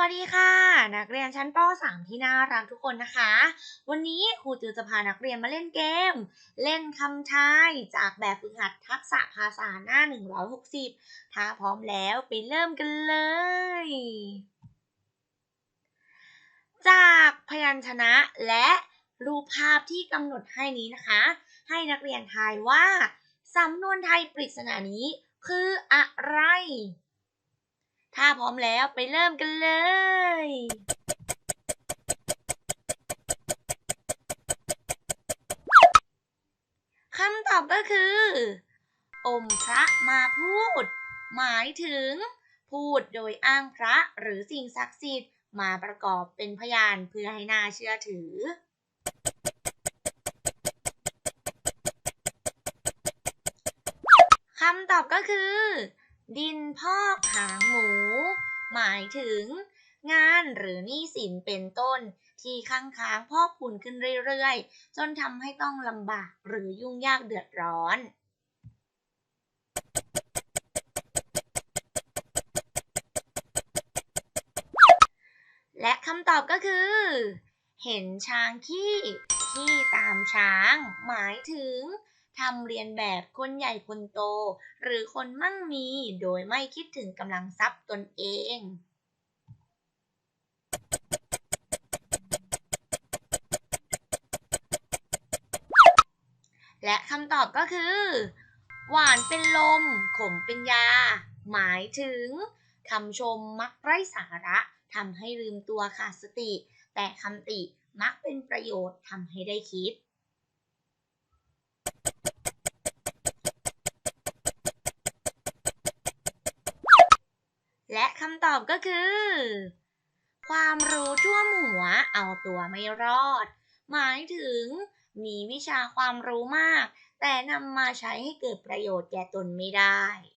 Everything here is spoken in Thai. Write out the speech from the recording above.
วัสดีค่ะ นักเรียนชั้นป .3 ที่น่ารักทุกคนนะคะ วันนี้ครูจือจะพานักเรียนมาเล่นเกม เล่นคำทายจากแบบฝึกหัดทักษะภาษาหน้า 160 ถ้าพร้อมแล้วไปเริ่มกันเลย จากพยัญชนะและรูปภาพที่กำหนดให้นี้นะคะ ให้นักเรียนทายว่าสำนวนไทยปริศนานี้คืออะไร ถ้าพร้อมแล้วไปเริ่มกันเลยคำตอบก็คือ อมพระมาพูด หมายถึง พูดโดยอ้างพระหรือสิ่งศักดิ์สิทธิ์มาประกอบเป็นพยานเพื่อให้น่าเชื่อถือคำตอบก็คือ ดินพอกหางหมู หมายถึง งานหรือหนี้สินเป็นต้น ที่ค้างค้างพอกพูนขึ้นเรื่อยๆ จนทำให้ต้องลำบากหรือยุ่งยากเดือดร้อนและคำตอบก็คือ เห็นช้างขี้ขี้ตามช้าง หมายถึง ทำเรียนแบบคนใหญ่คนโต หรือคนมั่งมีโดยไม่คิดถึงกำลังทรัพย์ตนเองและคำตอบก็คือ หวานเป็นลม ขมเป็นยา หมายถึงคำชมมักไร้สาระทำให้ลืมตัวขาดสติ แต่คำติมักเป็นประโยชน์ทำให้ได้คิด และคำตอบก็คือ ความรู้ทั่วมหัวเอาตัวไม่รอด หมายถึงมีวิชาความรู้มาก แต่นำมาใช้ให้เกิดประโยชน์แก่ตนไม่ได้